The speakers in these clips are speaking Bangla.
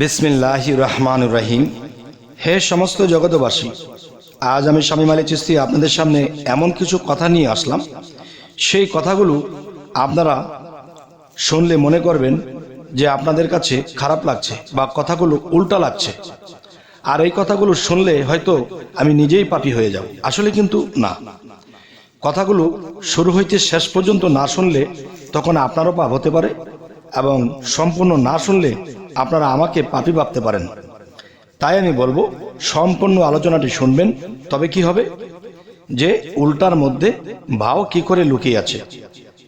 বিসমিল্লাহ রহমান রহিম। হে সমস্ত জগতবাসী আজ আমি স্বামী মালিক চিস্তি আপনাদের সামনে এমন কিছু কথা নিয়ে আসলাম। সেই কথাগুলো আপনারা শুনলে মনে করবেন যে আপনাদের কাছে খারাপ লাগছে বা কথাগুলো উল্টা লাগছে। আর এই কথাগুলো শুনলে হয়তো আমি নিজেই পাপি হয়ে যাব। আসলে কিন্তু না। কথাগুলো শুরু হইতে শেষ পর্যন্ত না শুনলে তখন আপনারও পাপ হতে পারে এবং সম্পূর্ণ না শুনলে আপনারা আমাকে পাপি ভাবতে পারেন। তাই আমি বলব, সম্পূর্ণ আলোচনাটি শুনবেন, তবে কি হবে? যে উল্টার মধ্যে ভাও কি করে লুকিয়ে আছে।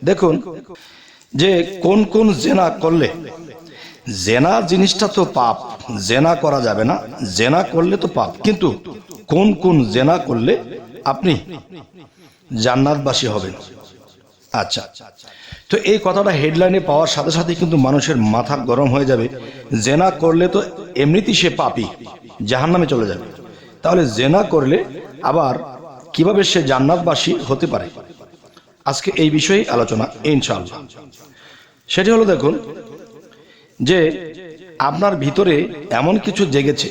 দেখুন, যে কোন কোন জেনা করলে, জেনা জিনিসটা তো পাপ, জেনা করা যাবে না, জেনা করলে তো পাপ। কিন্তু কোন কোন জেনা করলে আপনি জান্নাতবাসী হবেন। আচ্ছা তো এই কথাটা হেডলাইনে পাওয়ার সাথে সাথে কিন্তু মানুষের মাথা গরম হয়ে যাবে। জেনা করলে তো এমনিতেই সে পাপি জাহান নামে চলে যাবে। তাহলে জেনা করলে আবার কীভাবে সে জান্নাতবাসী হতে পারে? আজকে এই বিষয়ে আলোচনা, ইনশাআল্লাহ। সেটি হলো দেখুন যে আপনার ভিতরে এমন কিছু জেগেছে,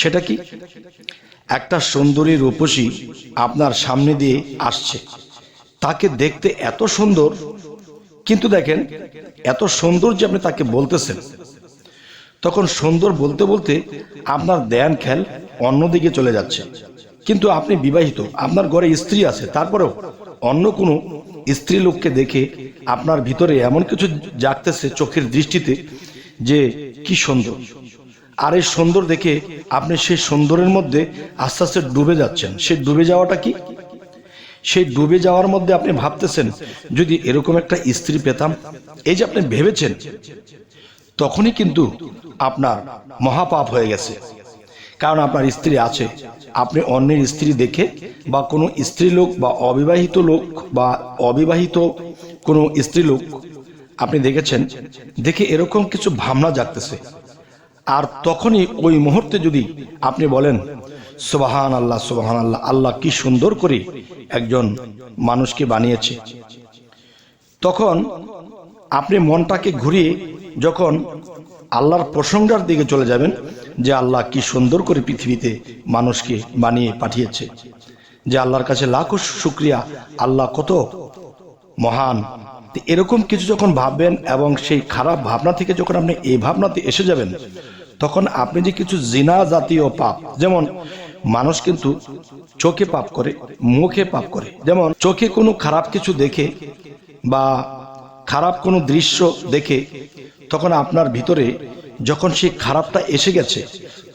সেটা কি? একটা সুন্দরী রূপসী আপনার সামনে দিয়ে আসছে। তাকে দেখতে এত সুন্দর, কিন্তু দেখেন, এত সুন্দর যে আপনি তাকে বলতেছেন। তখন সুন্দর বলতে বলতে আপনার দেয়ান খেল অন্যদিকে চলে যাচ্ছে। কিন্তু আপনি বিবাহিত, আপনার ঘরে স্ত্রী আছে, তারপরেও অন্য কোনো স্ত্রী লোককে দেখে আপনার ভিতরে এমন কিছু জাগতেছে চোখের দৃষ্টিতে যে কি সুন্দর। আর এই সুন্দর দেখে আপনি সেই সুন্দরের মধ্যে আস্তে আস্তে ডুবে যাচ্ছেন। সে ডুবে যাওয়াটা কি? সেই ডুবে যাওয়ার মধ্যে আপনি ভাবতেছেন, যদি এরকম একটা স্ত্রী পেতাম, এই যে আপনি ভেবেছেন, তখনই কিন্তু আপনার মহাপাপ হয়ে গেছে। কারণ আপনার স্ত্রী আছে, আপনি অন্যের স্ত্রী দেখে বা কোনো স্ত্রী লোক বা অবিবাহিত লোক বা অবিবাহিত কোনো স্ত্রী লোক আপনি দেখেছেন, দেখে এরকম কিছু ভাবনা জাগতেছে। আর তখনই ওই মুহূর্তে যদি আপনি বলেন সুবাহান আল্লাহ সুবাহান আল্লাহ আল্লাহ কি সুন্দর করে একজন মানুষকে বানিয়েছে। তখন আপনি মনটাকে ঘুরিয়ে যখন আল্লাহর প্রসঙ্গার দিকে চলে যাবেন যে আল্লাহ কি সুন্দর করে পৃথিবীতে মানুষকে বানিয়ে পাঠিয়েছে। যে আল্লাহর কাছে লাখো শুক্রিয়া, আল্লাহ কত মহান। এরকম কিছু যখন ভাববেন এবং সেই খারাপ ভাবনা থেকে যখন আপনি এই ভাবনাতে এসে যাবেন, তখন আপনি যে কিছু জিনা জাতীয় পাপ, যেমন মানুষ কিন্তু চোখে পাপ করে, মুখে পাপ করে। যেমন চোখে কোনো খারাপ কিছু দেখে বা খারাপ কোনো দৃশ্য দেখে, তখন আপনার ভিতরে যখন সেই খারাপটা এসে গেছে,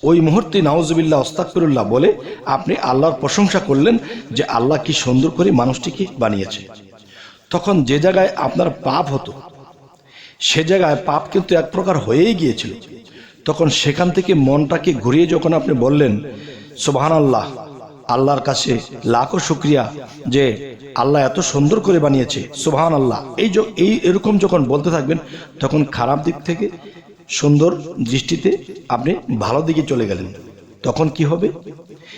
ওই মুহূর্তে নাউজবিল্লাহ ওস্তাকফিরুল্লাহ বলে আপনি আল্লাহর প্রশংসা করলেন যে আল্লাহ কি সুন্দর করে মানুষটিকে বানিয়েছে। তখন যে জায়গায় আপনার পাপ হতো, সে জায়গায় পাপ কিন্তু এক প্রকার হয়েই গিয়েছিল। তখন সেখান থেকে মনটাকে ঘুরিয়ে যখন আপনি বললেন সোবাহান আল্লাহ আল্লাহর কাছে লাখো শুক্রিয়া যে আল্লাহ এত সুন্দর করে বানিয়েছে সোবাহান আল্লাহ এই এই এরকম যখন বলতে থাকবেন, তখন খারাপ দিক থেকে, সুন্দর দৃষ্টিতে আপনি ভালো দিকে চলে গেলেন। তখন কি হবে?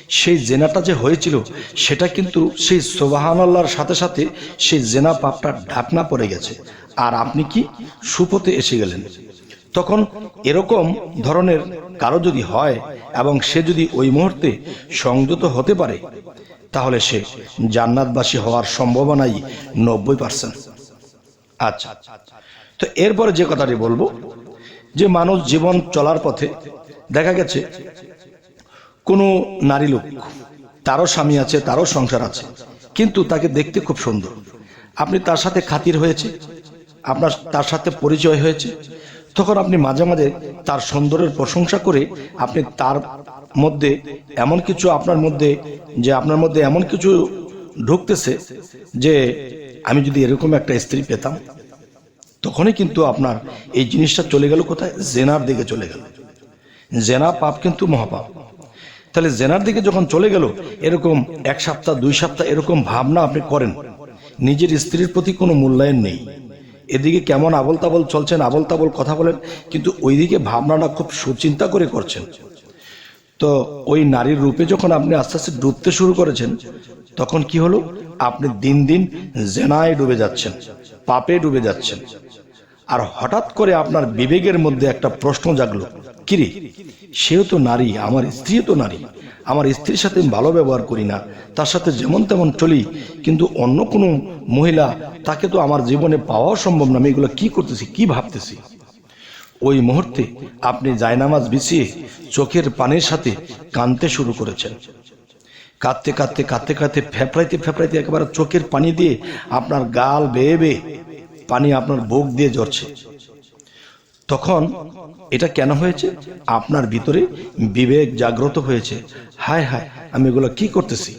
সেই জেনাটা যে হয়েছিল, সেটা কিন্তু সেই সোবাহান আল্লাহর সাথে সাথে সেই জেনা পাপটা ঢাকনা পড়ে গেছে। আর আপনি কি সুপথে এসে গেলেন? তখন এরকম ধরনের কারও যদি হয় এবং সে যদি ওই মুহূর্তে সংযত হতে পারে, তাহলে সে জান্নাতবাসী হওয়ার সম্ভাবনাই নব্বই পার্সেন্ট আচ্ছা তো এরপরে যে কথাটি বলব, যে মানুষ জীবন চলার পথে দেখা গেছে, কোনো নারী লোক, তারও স্বামী আছে, তারও সংসার আছে, কিন্তু তাকে দেখতে খুব সুন্দর। আপনি তার সাথে খাতির হয়েছে, আপনার তার সাথে পরিচয় হয়েছে তখন আপনি মাঝে মাঝে তার সুন্দরের প্রশংসা করে আপনি তার মধ্যে এমন কিছু আপনার মধ্যে যে আপনার মধ্যে এমন কিছু ঢুকতেছে যে আমি যদি এরকম একটা স্ত্রী পেতাম, তখনই কিন্তু আপনার এই জিনিসটা চলে গেল কোথায়? জেনার দিকে চলে গেল। জেনা পাপ কিন্তু মহাপাপ। তাহলে জেনার দিকে যখন চলে গেল, এরকম এক সপ্তাহ, দুই সপ্তাহ এরকম ভাবনা আপনি করেন। নিজের স্ত্রীর প্রতি কোনো মূল্যায়ন নেই। এদিকে কেমন আবল তাবল চলছেন আবল তাবল কথা বলেন, কিন্তু ওইদিকে ভাবনাটা খুব সুচিন্তা করে করছেন। তো ওই নারীর রূপে যখন আপনি আস্তে আস্তে ডুবতে শুরু করেছেন, তখন কি হলো? আপনি দিন দিন জেনায় ডুবে যাচ্ছেন, পাপে ডুবে যাচ্ছেন। আর হঠাৎ করে আপনার বিবেকের মধ্যে একটা প্রশ্ন জাগলো, কিরে, সেও তো নারী, আমার স্ত্রীও তো নারী। আমার স্ত্রীর সাথে ভালো ব্যবহার করি না, তার সাথে যেমন তেমন চলি, কিন্তু অন্য কোনো মহিলা, তাকে তো আমার জীবনে পাওয়াও সম্ভব না, আমি এগুলো কী করতেছি, কি ভাবতেছি? ওই মুহূর্তে আপনি জায়নামাজ বিছিয়ে চোখের পানির সাথে কাঁদতে শুরু করেছেন। কাঁদতে কাঁদতে কাঁদতে কাঁদতে ফেফড়াইতে ফেফড়াইতে একেবারে চোখের পানি দিয়ে আপনার গাল বেয়ে বেয়ে পানি আপনার বুক দিয়ে ঝরছে। তখন এটা কেন হয়েছে? আপনার ভিতরে বিবেক জাগ্রত হয়েছে। হায় হায়, আমি এগুলো কি করতেছি?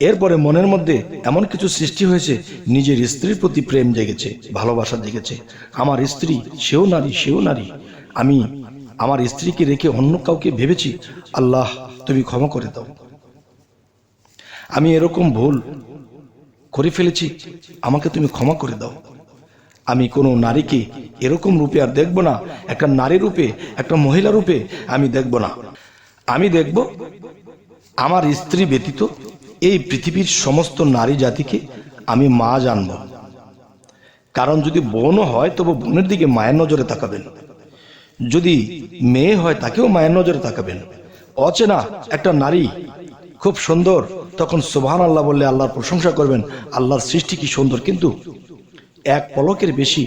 এরপরে মনের মধ্যে এমন কিছু সৃষ্টি হয়েছে, নিজের স্ত্রীর প্রতি প্রেম জেগেছে, ভালোবাসা জেগেছে। আমার স্ত্রী, সেও নারী সেও নারী। আমি আমার স্ত্রীকে রেখে অন্য কাউকে ভেবেছি, আল্লাহ, তুমি ক্ষমা করে দাও। আমি এরকম ভুল করে ফেলেছি, আমাকে তুমি ক্ষমা করে দাও। আমি কোনো নারীকে এরকম রূপে আর দেখব না। একটা নারী রূপে, একটা মহিলা রূপে আমি দেখব না। আমি দেখব আমার স্ত্রী ব্যতীত এই পৃথিবীর সমস্ত নারী জাতিকে আমি মা জানব। কারণ যদি বোনও হয়, তবু বোনের দিকে মায়ের নজরে তাকাবেন। যদি মেয়ে হয়, তাকেও মায়ের নজরে তাকাবেন। অচেনা একটা নারী খুব সুন্দর, তখন সুবহান আল্লাহ বললে আল্লাহর প্রশংসা করবেন, আল্লাহর সৃষ্টি কি সুন্দর। কিন্তু এক পলকের বেশি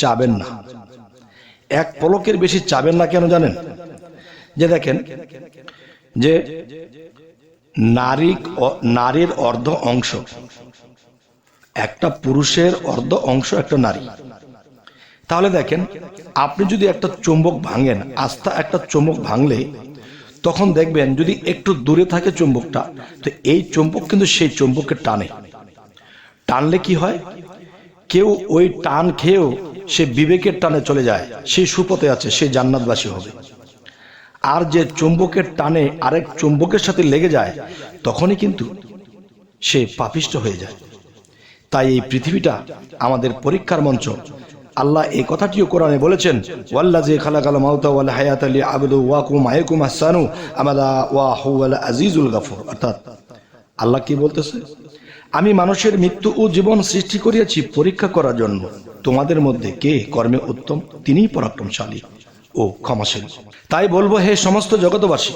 চাবেন না। এক পলকের বেশি চাবেন না কেন জানেন? যে দেখেন, যে নারী নারীর অর্ধ অংশ, একটা পুরুষের অর্ধ অংশ একটা নারী। তাহলে দেখেন, আপনি যদি একটা চুম্বক ভাঙেন, আস্থা একটা চুম্বক ভাঙলে, তখন দেখবেন যদি একটু দূরে থাকে চুম্বকটা, তো এই চুম্বক কিন্তু সেই চুম্বককে টানে। টানলে কি হয়? কেউ ওই টান খেয়েও সে বিবেকের টানে চলে যায়, সে সুপথে আছে, সে জান্নাতবাসী হবে। আর যে চুম্বকের টানে আরেক চুম্বকের সাথে লেগে যায়, তখনই কিন্তু সে পাপিষ্ট হয়ে যায়। তাই এই পৃথিবীটা আমাদের পরীক্ষার মঞ্চ। আল্লাহ এই কথাটিও কোরআনে বলেছেন ওয়াল্লা যে খালাকাল মাউতা ওয়াল হায়াত আলী আবদু ওয়াকুম আয়কুম আসানু আমাদা ওয়া হুয়াল আজিজুল গাফুর। অর্থাৎ আল্লাহ কি বলতেছে? আমি মানুষের মৃত্যু ও জীবন সৃষ্টি করিয়াছি পরীক্ষা করার জন্য। তোমাদের মধ্যে কে কর্মে উত্তম, তিনিই পরাক্রমশালী ও ক্ষমাশীল। তাই বলব, হে সমস্ত জগতবাসী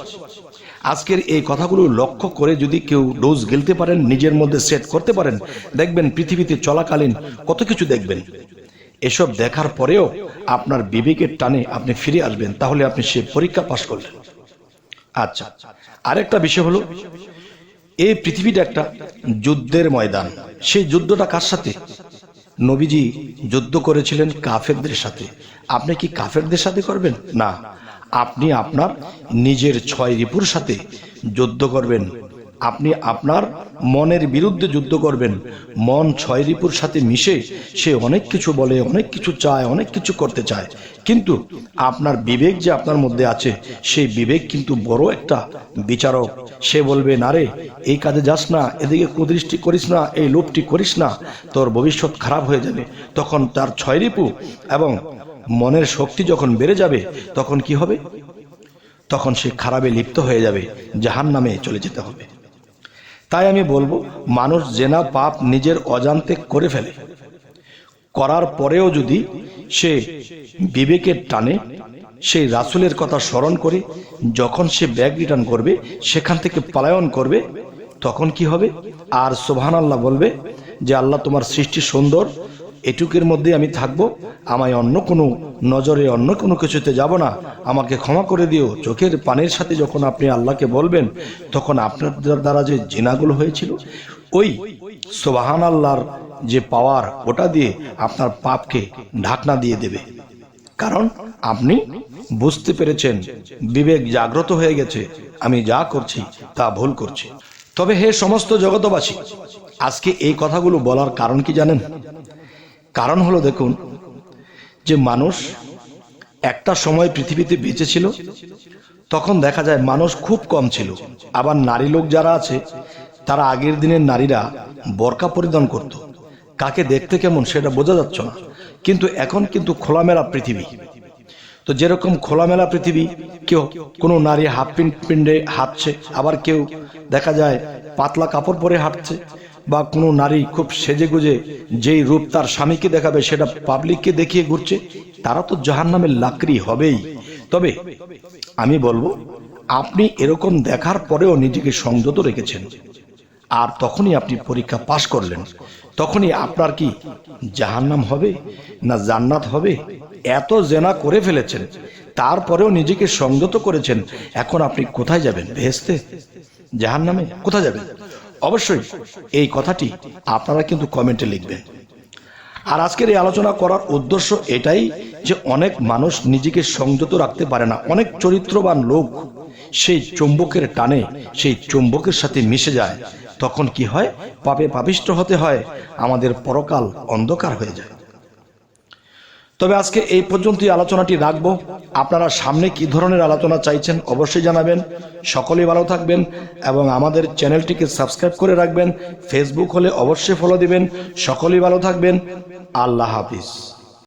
আজকের এই কথাগুলো লক্ষ্য করে যদি কেউ ডোজ গিলতে পারেন, নিজের মধ্যে সেট করতে পারেন, দেখবেন পৃথিবীতে চলাকালীন কত কিছু দেখবেন। এসব দেখার পরেও আপনার বিবেকের টানে আপনি ফিরে আসবেন, তাহলে আপনি সে পরীক্ষা পাশ করলেন। আচ্ছা আরেকটা বিষয় হলো এই পৃথিবীটা একটা যুদ্ধের ময়দান। সেই যুদ্ধটা কার সাথে? নবীজি যুদ্ধ করেছিলেন কাফেরদের সাথে। আপনি কি কাফেরদের সাথে করবেন? না। আপনি আপনার নিজের ছয় রিপুর সাথে যুদ্ধ করবেন আপনি আপনার মনের বিরুদ্ধে যুদ্ধ করবেন। মন ছয় রিপুর সাথে মিশে সে অনেক কিছু বলে, অনেক কিছু চায়, অনেক কিছু করতে চায়। কিন্তু আপনার বিবেক যে আপনার মধ্যে আছে, সেই বিবেক কিন্তু বড় একটা বিচারক। সে বলবে, না রে, এই কাজে যাস না, এদিকে কুদৃষ্টি করিস না, এই লোভটি করিস না, তোর ভবিষ্যৎ খারাপ হয়ে যাবে। তখন তার ছয় রিপু এবং মনের শক্তি যখন বেড়ে যাবে, তখন কি হবে? তখন সে খারাপে লিপ্ত হয়ে যাবে জাহান নামে চলে যেতে হবে। তাই আমি বলব, মানুষ জেনা পাপ নিজের অজান্তে করে ফেলে। করার পরেও যদি সে বিবেকের টানে, সেই রাসুলের কথা স্মরণ করে, যখন সে ব্যাগ রিটার্ন করবে, সেখান থেকে পলায়ন করবে, তখন কি হবে? আর সোভান আল্লাহ বলবে যে, আল্লাহ তোমার সৃষ্টি সুন্দর এটুকের মধ্যে আমি থাকব। আমায় অন্য কোনো নজরে, অন্য কোনো কিছুতে যাব না। আমাকে ক্ষমা করে দিও। চোখের পানের সাথে যখন আপনি আল্লাহকে বলবেন, তখন আপনার দ্বারা যে জিনাগুলো হয়েছিল, ওই সোবাহান আল্লাহর যে পাওয়ার, ওটা দিয়ে আপনার পাপকে ঢাকনা দিয়ে দেবে। কারণ আপনি বুঝতে পেরেছেন, বিবেক জাগ্রত হয়ে গেছে, আমি যা করছি তা ভুল করছি। তবে হে সমস্ত জগতবাসী আজকে এই কথাগুলো বলার কারণ কি জানেন? কারণ হলো দেখুন, যে মানুষ একটা সময় পৃথিবীতে বেঁচে ছিল, তখন দেখা যায় মানুষ খুব কম ছিল। আবার নারী লোক যারা আছে, তারা আগের দিনের নারীরা বরকা পরিধান করত। কাকে দেখতে কেমন সেটা বোঝা যাচ্ছে না। কিন্তু এখন কিন্তু খোলামেলা পৃথিবী। তো যেরকম খোলামেলা পৃথিবী, কেউ কোনো নারী হাফ পিন পিন্ডে হাঁটছে, আবার কেউ দেখা যায় পাতলা কাপড় পরে হাঁটছে বা কোনো নারী খুব সেজে গুজে যেই রূপ তার স্বামীকে দেখাবে সেটা পাবলিককে দেখিয়ে ঘুরছে, তারা তো জাহান নামের লাকড়ি হবেই। তবে আমি বলব, আপনি এরকম দেখার পরেও নিজেকে সংযত রেখেছেন। আর তখনই আপনি পরীক্ষা পাশ করলেন। তখনই আপনার কি জাহান্নাম হবে না জান্নাত হবে? এত জেনা করে ফেলেছেন। তারপরেও নিজেকে সংযত করেছেন। এখন আপনি কোথায় যাবেন? ভেস্তে জাহান্নামে? কোথায় যাবেন? অবশ্যই এই কথাটি আপনারা কিন্তু কমেন্টে লিখবেন আর আজকের এই আলোচনা করার উদ্দেশ্য এটাই যে অনেক মানুষ নিজেকে সংযত রাখতে পারে না। অনেক চরিত্রবান লোক সেই চুম্বকের টানে, সেই চুম্বকের সাথে মিশে যায়। তখন কি হয়? পাপে পাপিষ্ট হতে হয়। আমাদের পরকাল অন্ধকার হয়ে যায়। তবে আজকে এই পর্যন্তই আলোচনাটি রাখব। আপনারা সামনে কি ধরনের আলোচনা চাইছেন অবশ্যই জানাবেন। সকলেই ভালো থাকবেন এবং আমাদের চ্যানেলটিকে সাবস্ক্রাইব করে রাখবেন। ফেসবুক হলে অবশ্যই ফলো দিবেন। সকলেই ভালো থাকবেন। আল্লাহ হাফিজ।